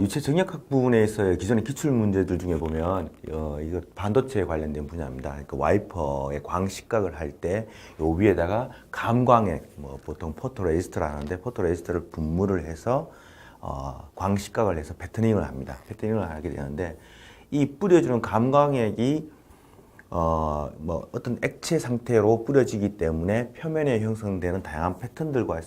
유체 정역학 부분에서의 기존의 기출 문제들 중에 보면 어, 이거 반도체에 관련된 분야입니다. 그러니까 와이퍼의 광식각을 할 때 요 위에다가 감광액, 뭐 보통 포토레지스트를 하는데 포토레지스트를 분무를 해서 어, 광식각을 해서 패터닝을 합니다. 패터닝을 하게 되는데 이 뿌려주는 감광액이 어, 뭐 어떤 액체 상태로 뿌려지기 때문에 표면에 형성되는 다양한 패턴들과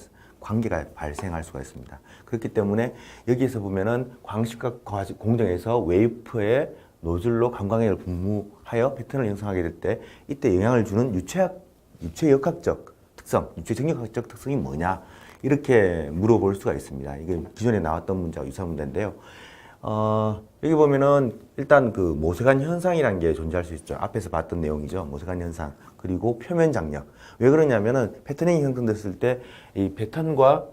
관계가 발생할 수가 있습니다. 그렇기 때문에 여기에서 보면은 광식각 과정- 공정에서 웨이프에 노즐로 감광액을 분무하여 패턴을 형성하게 될 때 이때 영향을 주는 유체학, 유체역학적 특성, 유체정역학적 특성이 뭐냐 이렇게 물어볼 수가 있습니다. 이게 기존에 나왔던 문제와 유사한 문제인데요. 어, 여기 보면은 일단 그 모세관 현상이라는 게 존재할 수 있죠. 앞에서 봤던 내용이죠. 모세관 현상. 그리고 표면 장력. 왜 그러냐면은 패터닝이 형성됐을 때 이 패턴과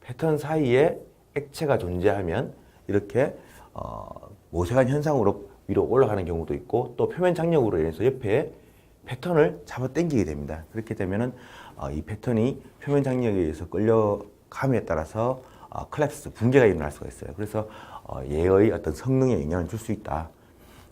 패턴 사이에 액체가 존재하면 이렇게 어, 모세관 현상으로 위로 올라가는 경우도 있고 또 표면 장력으로 인해서 옆에 패턴을 잡아 당기게 됩니다. 그렇게 되면은 어, 이 패턴이 표면 장력에 의해서 끌려감에 따라서 어, 클랩스 붕괴가 일어날 수가 있어요. 그래서 어, 얘의 어떤 성능에 영향을 줄 수 있다.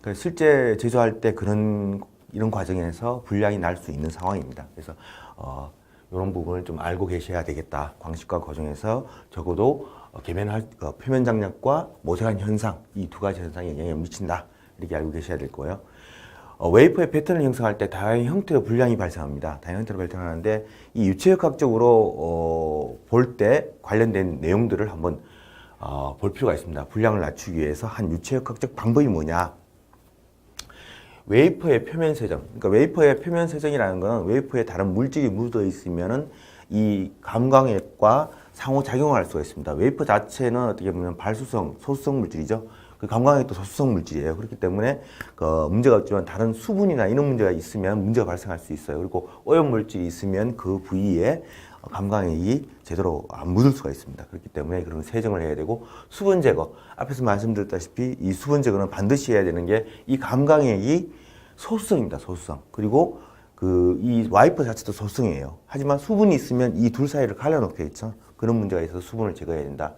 그래서 실제 제조할 때 그런 이런 과정에서 불량이 날 수 있는 상황입니다. 그래서 어, 이런 부분을 좀 알고 계셔야 되겠다. 광식과 과정에서 적어도 어, 계면할 어, 표면 장력과 모세관 현상 이 두 가지 현상에 영향을 미친다. 이렇게 알고 계셔야 될 거예요. 어, 웨이퍼의 패턴을 형성할 때 다양한 형태의 불량이 발생합니다. 다양한 형태로 발생하는데 이 유체역학적으로 어, 볼 때 관련된 내용들을 한번 어, 볼 필요가 있습니다. 불량을 낮추기 위해서 한 유체역학적 방법이 뭐냐? 웨이퍼의 표면 세정. 그러니까 웨이퍼의 표면 세정이라는 거는 웨이퍼에 다른 물질이 묻어 있으면은 이 감광액과 상호 작용할 수가 있습니다. 웨이퍼 자체는 어떻게 보면 발수성, 소수성 물질이죠. 그 감광액도 소수성 물질이에요. 그렇기 때문에 그 문제가 없지만 다른 수분이나 이런 문제가 있으면 문제가 발생할 수 있어요. 그리고 오염 물질이 있으면 그 부위에 감광액이 제대로 안 묻을 수가 있습니다. 그렇기 때문에 그런 세정을 해야 되고 수분 제거. 앞에서 말씀드렸다시피 이 수분 제거는 반드시 해야 되는 게 이 감광액이 소수성입니다. 소수성. 그리고 그 이 와이퍼 자체도 소수성이에요. 하지만 수분이 있으면 이 둘 사이를 갈라놓게 있죠. 그런 문제가 있어서 수분을 제거해야 된다.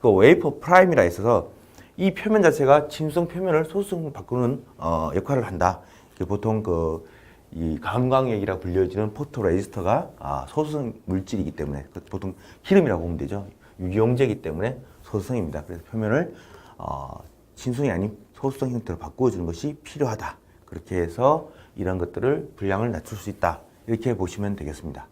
그 웨이퍼 프라임이라 있어서 이 표면 자체가 침성 표면을 소수성 바꾸는 어, 역할을 한다. 보통 그이 감광액이라 불려지는 포토레지스터가 아, 소수성 물질이기 때문에 그 보통 기름이라고 보면 되죠. 유기용제이기 때문에 소수성입니다. 그래서 표면을 어, 침성이 아닌 소수성 형태로 바꾸어주는 것이 필요하다. 그렇게 해서 이런 것들을 분량을 낮출 수 있다. 이렇게 보시면 되겠습니다.